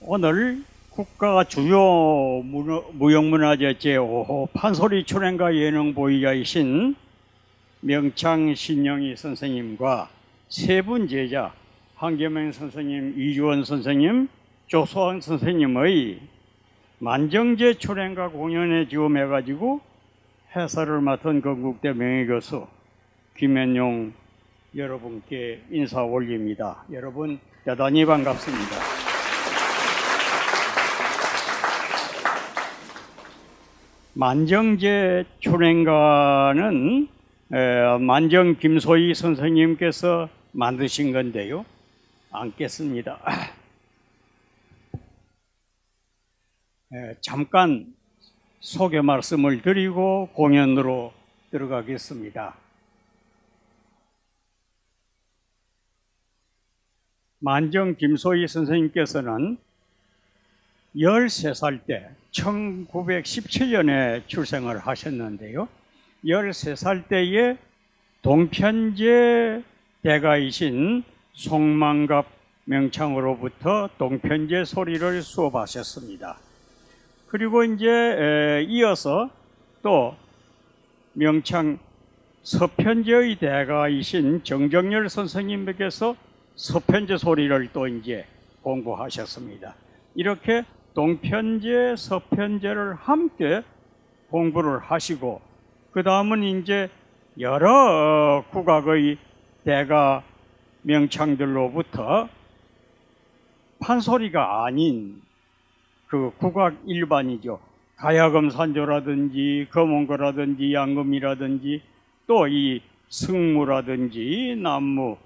오늘 국가 주요 문화- 무형문화재 제5호 판소리 출연가 예능 보유자이신 명창 신영희 선생님과 세 분 제자 한계명 선생님, 이주원 선생님, 조소환 선생님의 만정제 출연가 공연에 지원해가지고 해설을 맡은 건국대 명예교수 김현용 여러분께 인사 올립니다. 여러분 대단히 반갑습니다. 만정제 출연가는 에, 만정 김소희 선생님께서 만드신 건데요. 앉겠습니다. 에, 잠깐 소개 말씀을 드리고 공연으로 들어가겠습니다. 만정 김소희 선생님께서는 13살 때 1917년에 출생을 하셨는데요. 13살 때에 동편제 대가이신 송만갑 명창으로부터 동편제 소리를 수업하셨습니다. 그리고 이제 에, 이어서 또 명창 서편제의 대가이신 정정열 선생님에게서 서편제 소리를 또 이제 공부하셨습니다. 이렇게 동편제, 서편제를 함께 공부를 하시고 그 다음은 이제 여러 국악의 대가 명창들로부터 판소리가 아닌 그 국악 일반이죠. 가야금 산조라든지 검은거라든지 양금이라든지 또 이 승무라든지 남무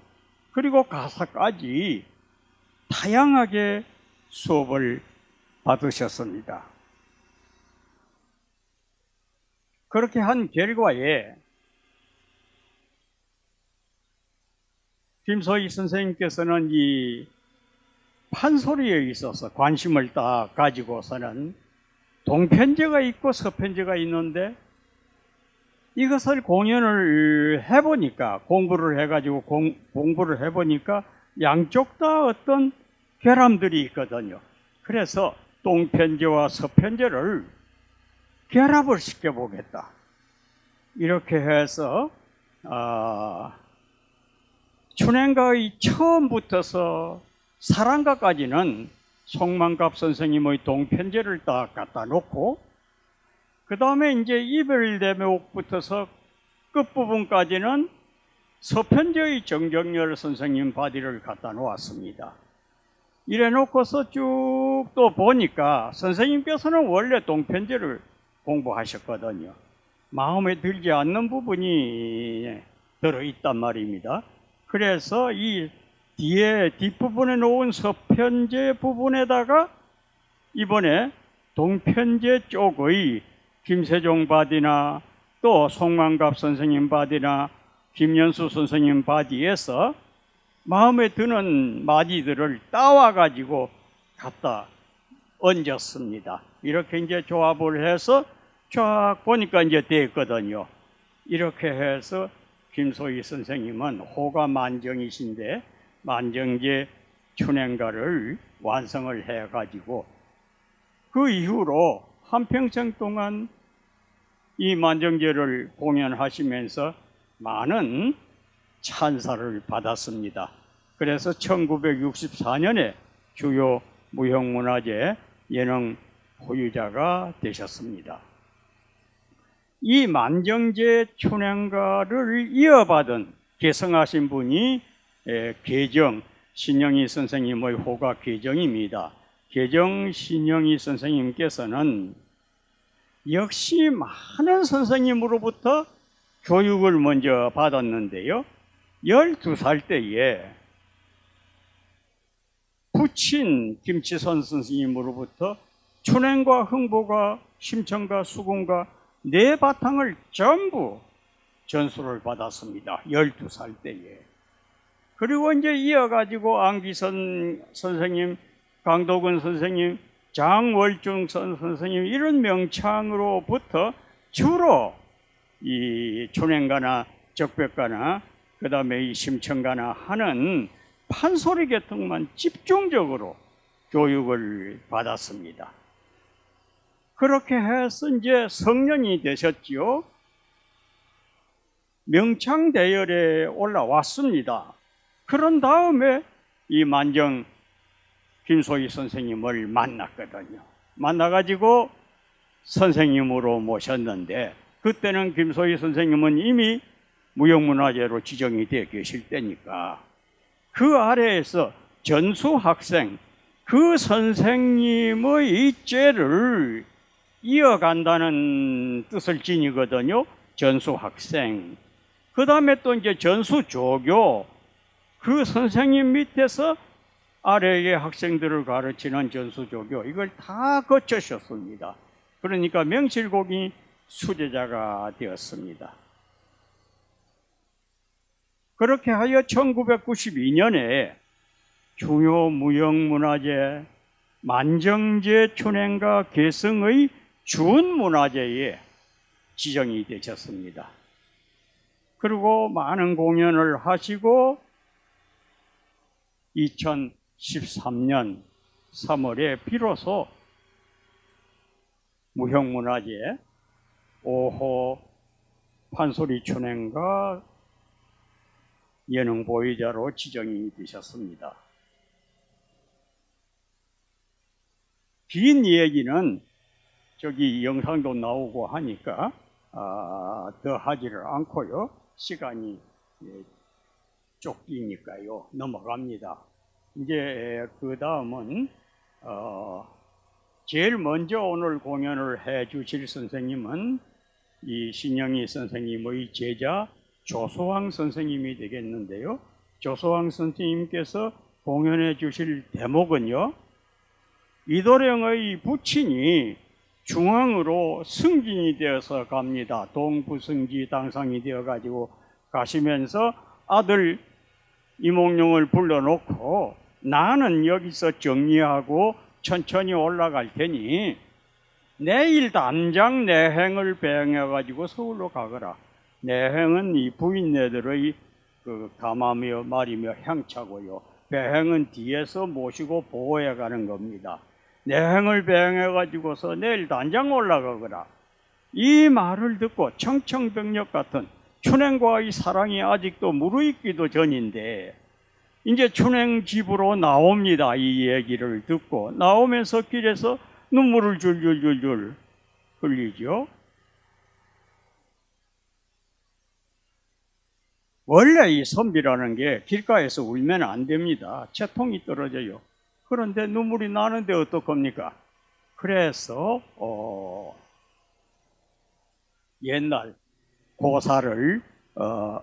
그리고 가사까지 다양하게 수업을 받으셨습니다. 그렇게 한 결과에 김소희 선생님께서는 이 판소리에 있어서 관심을 딱 가지고서는 동편제가 있고 서편제가 있는데 이것을 공연을 해보니까 공부를 해가지고 공, 공부를 해보니까 양쪽 다 어떤 결함들이 있거든요. 그래서 동편제와 서편제를 결합을 시켜보겠다. 이렇게 해서 아, 춘행가의 처음부터서 사랑가까지는 송만갑 선생님의 동편제를 딱 갖다 놓고 그 다음에 이제 이별대목부터서 끝부분까지는 서편제의 정정열 선생님 바디를 갖다 놓았습니다. 이래 놓고서 쭉 또 보니까 선생님께서는 원래 동편제를 공부하셨거든요. 마음에 들지 않는 부분이 들어있단 말입니다. 그래서 이 뒤에 뒷부분에 놓은 서편제 부분에다가 이번에 동편제 쪽의 김세종 바디나 또 송만갑 선생님 바디나 김연수 선생님 바디에서 마음에 드는 마디들을 따와 가지고 갖다 얹었습니다. 이렇게 이제 조합을 해서 쫙 보니까 이제 됐거든요. 이렇게 해서 김소희 선생님은 호가 만정이신데 만정제 춘행가를 완성을 해 가지고 그 이후로 한평생 동안 이 만정제를 공연하시면서 많은 찬사를 받았습니다. 그래서 1964년에 주요 무형문화재 예능 보유자가 되셨습니다. 이 만정제 춘향가를 이어받은 개성하신 분이 에, 계정 신영희 선생님의 호가 계정입니다. 계정 신영희 선생님께서는 역시 많은 선생님으로부터 교육을 먼저 받았는데요. 12살 때에 부친 김치선 선생님으로부터 춘행과 흥보가 심청과 수궁과 네 바탕을 전부 전수를 받았습니다. 12살 때에. 그리고 이제 이어가지고 안기선 선생님, 강도근 선생님, 장월중 선 선생님 이런 명창으로부터 주로 이 춘행가나 적벽가나 그 다음에 이 심청가나 하는 판소리 계통만 집중적으로 교육을 받았습니다. 그렇게 해서 이제 성년이 되셨지요. 명창대열에 올라왔습니다. 그런 다음에 이 만정 김소희 선생님을 만났거든요. 만나가지고 선생님으로 모셨는데 그때는 김소희 선생님은 이미 무형문화재로 지정이 되어 계실 때니까 그 아래에서 전수 학생 그 선생님의 입죄를 이어간다는 뜻을 지니거든요. 전수 학생. 그 다음에 또 이제 전수 조교. 그 선생님 밑에서 아래의 학생들을 가르치는 전수 조교. 이걸 다 거쳐셨습니다. 그러니까 명실공히 수제자가 되었습니다. 그렇게 하여 1992년에 중요 무형문화재 만정제 춘행가 개성의 준문화재에 지정이 되셨습니다. 그리고 많은 공연을 하시고 2013년 3월에 비로소 무형문화재 5호 판소리 춘행가 예능 보유자로 지정이 되셨습니다. 긴 얘기는 저기 영상도 나오고 하니까 아, 더 하지를 않고요. 시간이 예, 쫓기니까요. 넘어갑니다. 이제 그 다음은 어, 제일 먼저 오늘 공연을 해 주실 선생님은 이 신영희 선생님의 제자 조소왕 선생님이 되겠는데요. 조소왕 선생님께서 공연해 주실 대목은요. 이도령의 부친이 중앙으로 승진이 되어서 갑니다. 동부승지 당상이 되어 가지고 가시면서 아들 이몽룡을 불러놓고 나는 여기서 정리하고 천천히 올라갈 테니 내일 단장 내 행을 배행해 가지고 서울로 가거라. 내행은 이 부인네들의 그 가마며 말이며 향차고요. 배행은 뒤에서 모시고 보호해 가는 겁니다. 내행을 배행해 가지고서 내일 단장 올라가거라. 이 말을 듣고 청청병력 같은 춘행과의 사랑이 아직도 무르익기도 전인데 이제 춘행 집으로 나옵니다. 이 얘기를 듣고 나오면서 길에서 눈물을 줄줄줄줄 흘리죠. 원래 이 선비라는 게 길가에서 울면 안 됩니다. 채통이 떨어져요. 그런데 눈물이 나는데 어떡합니까? 그래서 어, 옛날 고사를 어,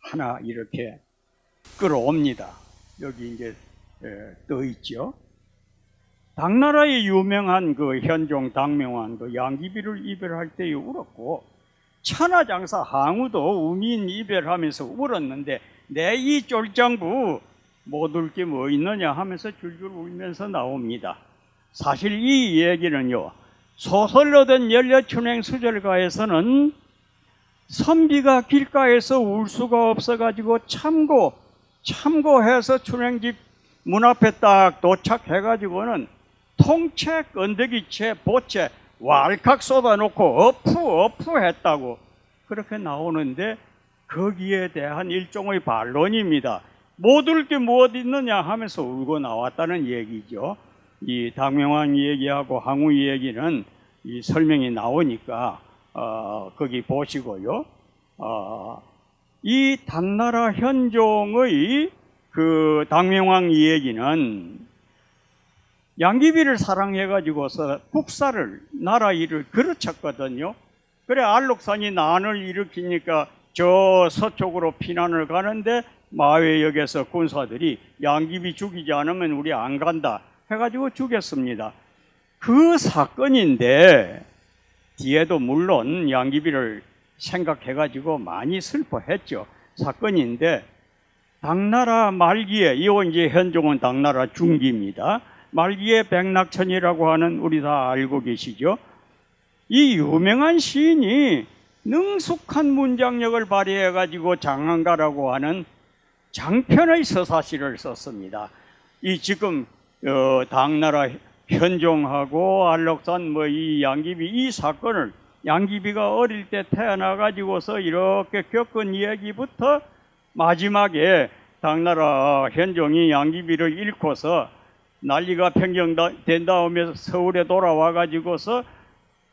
하나 이렇게 끌어옵니다. 여기 이제 에, 떠 있죠. 당나라의 유명한 그 현종 당명한 그 양귀비를 이별할 때에 울었고 천하장사 항우도 우민 이별하면서 울었는데 내 이 쫄장부 못 울 게 뭐 있느냐 하면서 줄줄 울면서 나옵니다. 사실 이 얘기는요 소설로 된 열려춘행 수절가에서는 선비가 길가에서 울 수가 없어가지고 참고 참고해서 춘행집 문 앞에 딱 도착해가지고는 통채, 건더기채, 보채 왈칵 쏟아놓고 어푸 어푸 했다고 그렇게 나오는데 거기에 대한 일종의 반론입니다. 못 울 게 무엇 있느냐 하면서 울고 나왔다는 얘기죠. 이 당명왕 얘기하고 항우 얘기는 이 설명이 나오니까 어, 거기 보시고요. 어, 이 당나라 현종의 그 당명왕 얘기는 양귀비를 사랑해가지고서 국사를 나라 일을 그르쳤거든요. 그래 알록산이 난을 일으키니까 저 서쪽으로 피난을 가는데 마회역에서 군사들이 양귀비 죽이지 않으면 우리 안 간다 해가지고 죽였습니다. 그 사건인데 뒤에도 물론 양귀비를 생각해가지고 많이 슬퍼했죠. 사건인데 당나라 말기에 이거 이제 현종은 당나라 중기입니다. 말기에 백낙천이라고 하는 우리 다 알고 계시죠? 이 유명한 시인이 능숙한 문장력을 발휘해 가지고 장안가라고 하는 장편의 서사시를 썼습니다. 이 지금 어, 당나라 현종하고 안록산 뭐 이 양귀비 이 사건을 양귀비가 어릴 때 태어나 가지고서 이렇게 겪은 이야기부터 마지막에 당나라 현종이 양귀비를 잃고서 난리가 평정된 다음에 서울에 돌아와 가지고서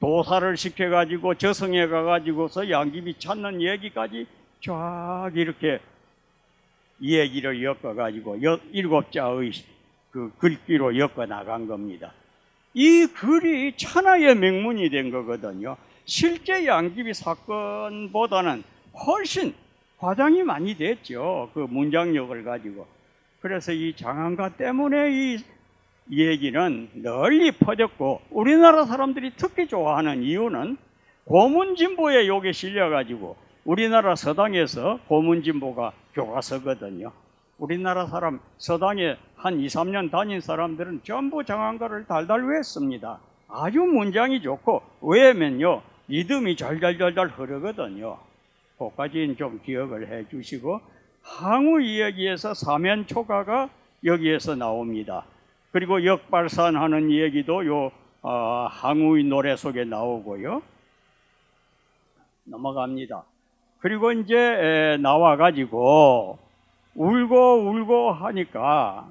도사를 시켜 가지고 저승에 가 가지고서 양귀비 찾는 얘기까지 쫙 이렇게 얘기를 엮어 가지고 일곱 자의 그 글귀로 엮어 나간 겁니다. 이 글이 천하의 명문이 된 거거든요. 실제 양귀비 사건보다는 훨씬 과장이 많이 됐죠. 그 문장력을 가지고. 그래서 이 장안가 때문에 이 얘기는 널리 퍼졌고 우리나라 사람들이 특히 좋아하는 이유는 고문진보의 욕에 실려가지고 우리나라 서당에서 고문진보가 교과서거든요. 우리나라 사람 서당에 한 2, 3년 다닌 사람들은 전부 장안가를 달달 외웠습니다. 아주 문장이 좋고 왜냐면요 리듬이 잘잘잘잘 흐르거든요. 그까지는 좀 기억을 해 주시고 항우 이야기에서 사면초가가 여기에서 나옵니다. 그리고 역발산 하는 얘기도 요 어, 항우의 노래 속에 나오고요. 넘어갑니다. 그리고 이제 에, 나와 가지고 울고 울고 하니까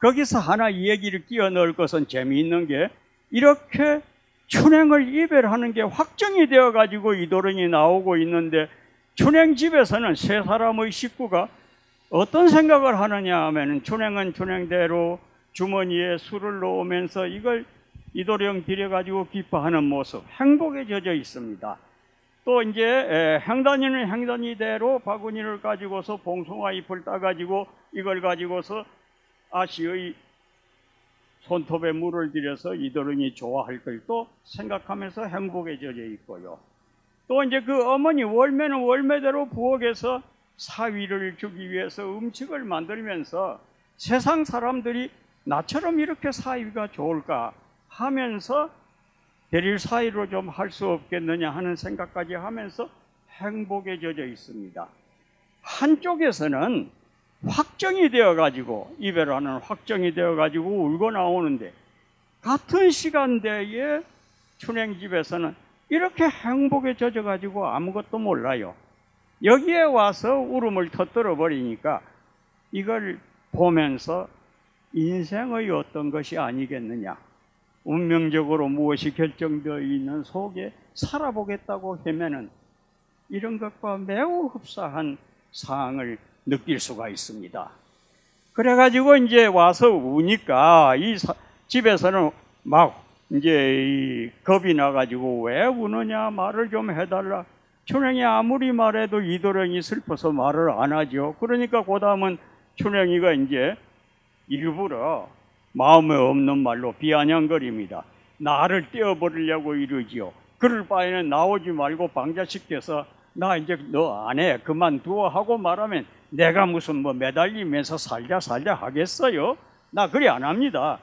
거기서 하나 이 얘기를 끼워 넣을 것은 재미있는 게 이렇게 춘행을 이별하는 게 확정이 되어 가지고 이도령이 나오고 있는데 춘행 집에서는 세 사람의 식구가 어떤 생각을 하느냐 하면은 춘행은 춘행대로 주머니에 술을 넣으면서 이걸 이도령 들여 가지고 기뻐하는 모습 행복에 젖어 있습니다. 또 이제 에, 행단이는 행단이대로 바구니를 가지고서 봉숭아 잎을 따가지고 이걸 가지고서 아시의 손톱에 물을 들여서 이도령이 좋아할 걸또 생각하면서 행복에 젖어 있고요. 또 이제 그 어머니 월매는 월매대로 부엌에서 사위를 주기 위해서 음식을 만들면서 세상 사람들이 나처럼 이렇게 사위가 좋을까 하면서 대릴 사이로 좀 할 수 없겠느냐 하는 생각까지 하면서 행복에 젖어 있습니다. 한쪽에서는 확정이 되어 가지고 이별하는 확정이 되어 가지고 울고 나오는데 같은 시간대에 춘행 집에서는 이렇게 행복에 젖어 가지고 아무것도 몰라요. 여기에 와서 울음을 터뜨려 버리니까 이걸 보면서 인생의 어떤 것이 아니겠느냐. 운명적으로 무엇이 결정되어 있는 속에 살아보겠다고 하면은 이런 것과 매우 흡사한 사항을 느낄 수가 있습니다. 그래가지고 이제 와서 우니까 이 사- 집에서는 막 이제 이 겁이 나가지고 왜 우느냐 말을 좀 해달라. 춘행이 아무리 말해도 이도령이 슬퍼서 말을 안 하죠. 그러니까 그 다음은 춘행이가 이제 일부러 마음에 없는 말로 비아냥거립니다. 나를 떼어버리려고 이러지요. 그럴 바에는 나오지 말고 방자시켜서 나 이제 너 안 해. 그만두어 하고 말하면 내가 무슨 뭐 매달리면서 살자 살자 하겠어요? 나 그리 안 합니다.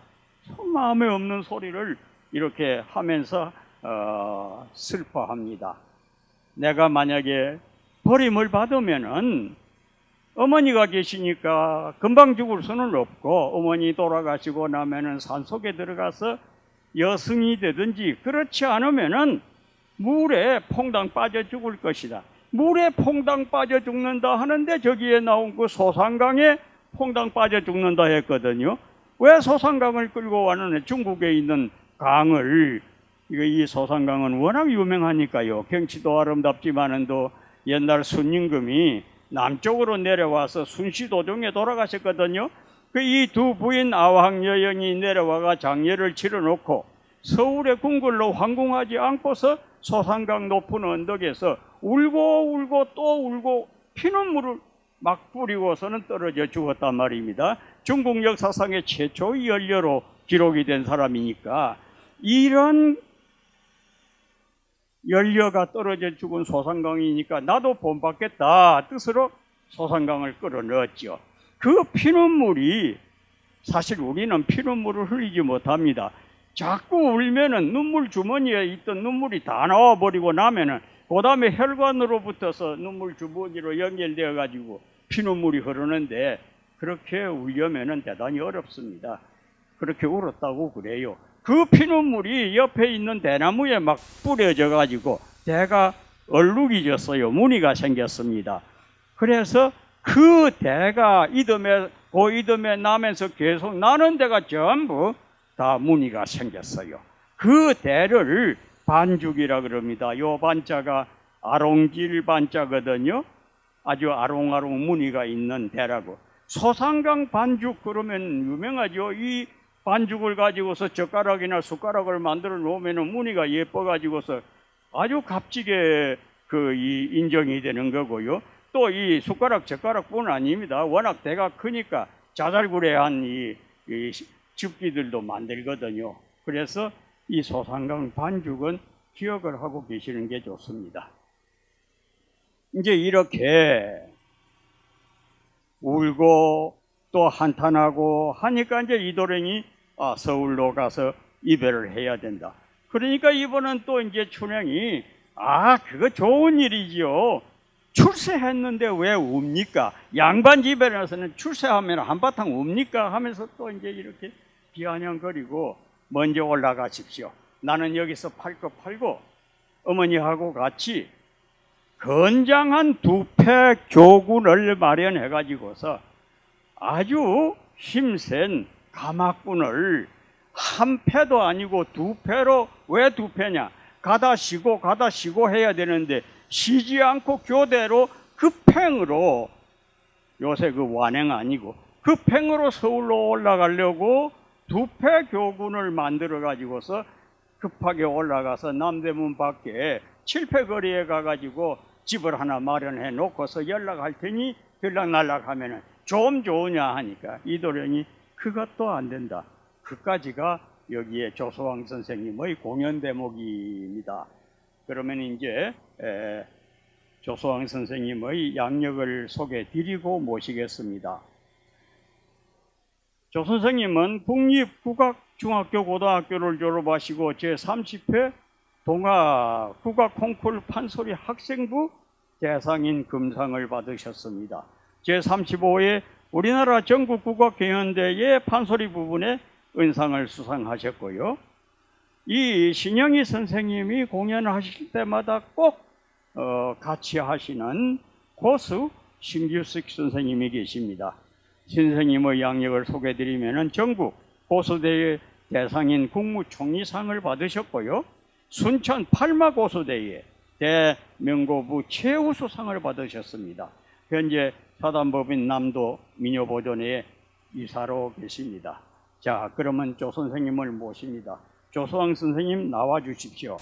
참 마음에 없는 소리를 이렇게 하면서 어, 슬퍼합니다. 내가 만약에 버림을 받으면은 어머니가 계시니까 금방 죽을 수는 없고 어머니 돌아가시고 나면은 산속에 들어가서 여승이 되든지 그렇지 않으면은 물에 퐁당 빠져 죽을 것이다. 물에 퐁당 빠져 죽는다 하는데 저기에 나온 그 소산강에 퐁당 빠져 죽는다 했거든요. 왜 소산강을 끌고 왔느냐? 중국에 있는 강을 이거 이 소산강은 워낙 유명하니까요. 경치도 아름답지만은 또 옛날 순임금이 남쪽으로 내려와서 순시 도중에 돌아가셨거든요. 그 이 두 부인 아황 여영이 내려와가 장례를 치러놓고 서울의 궁궐로 황궁하지 않고서 소산강 높은 언덕에서 울고 울고 또 울고 피눈물을 막 뿌리고서는 떨어져 죽었단 말입니다. 중국 역사상의 최초의 연료로 기록이 된 사람이니까 이런 연료가 떨어져 죽은 소산강이니까 나도 본받겠다 뜻으로 소산강을 끌어넣었죠. 그 피눈물이 사실 우리는 피눈물을 흘리지 못합니다. 자꾸 울면은 눈물 주머니에 있던 눈물이 다 나와 버리고 나면은 그 다음에 혈관으로 붙어서 눈물 주머니로 연결되어 가지고 피눈물이 흐르는데 그렇게 울려면은 대단히 어렵습니다. 그렇게 울었다고 그래요. 그 피눈물이 옆에 있는 대나무에 막 뿌려져 가지고 대가 얼룩이 졌어요. 무늬가 생겼습니다. 그래서 그 대가 이듬해 고 이듬해 나면서 계속 나는 데가 전부 다 무늬가 생겼어요. 그 대를 반죽이라 그럽니다. 요 반자가 아롱질 반자거든요. 아주 아롱아롱 무늬가 있는 대라고. 소상강 반죽 그러면 유명하죠. 이 반죽을 가지고서 젓가락이나 숟가락을 만들어 놓으면 무늬가 예뻐 가지고서 아주 값지게 그 이 인정이 되는 거고요. 또 이 숟가락 젓가락뿐 아닙니다. 워낙 대가 크니까 자잘구레한 이, 이 집기들도 만들거든요. 그래서 이 소상강 반죽은 기억을 하고 계시는 게 좋습니다. 이제 이렇게 울고 또 한탄하고 하니까 이제 이도령이 아, 서울로 가서 이별을 해야 된다. 그러니까 이번은 또 이제 춘향이 아 그거 좋은 일이지요. 출세했는데 왜 웁니까? 양반 집에 나서는 출세하면 한바탕 웁니까? 하면서 또 이제 이렇게 비아냥거리고 먼저 올라가십시오. 나는 여기서 팔 거 팔고 어머니하고 같이 건장한 두패 교군을 마련해 가지고서 아주 힘센 가마꾼을 한 패도 아니고 두 패로 왜 두 패냐? 가다 쉬고 가다 쉬고 해야 되는데 쉬지 않고 교대로 급행으로 요새 그 완행 아니고 급행으로 서울로 올라가려고 두 패 교군을 만들어 가지고서 급하게 올라가서 남대문 밖에 칠패 거리에 가가지고 집을 하나 마련해 놓고서 연락할 테니 들락날락 하면은 좀 좋으냐 하니까 이도령이 그것도 안 된다. 그까지가 여기에 조소왕 선생님의 공연 대목입니다. 그러면 이제 에, 조소왕 선생님의 양력을 소개 드리고 모시겠습니다. 조 선생님은 국립국악중학교 고등학교를 졸업하시고 제30회 동아 국악 콩쿨 판소리 학생부 대상인 금상을 받으셨습니다. 제35회 우리나라 전국 국악 경연대회 판소리 부분에 은상을 수상하셨고요. 이 신영희 선생님이 공연하실 때마다 꼭 어, 같이 하시는 고수 신규식 선생님이 계십니다. 선생님의 양력을 소개드리면 전국 고수대회 대상인 국무총리상을 받으셨고요. 순천 팔마 고수대회 대명고부 최우수상을 받으셨습니다. 현재 사단법인 남도 민요보존회 이사로 계십니다. 자, 그러면 조 선생님을 모십니다. 조소왕 선생님 나와 주십시오.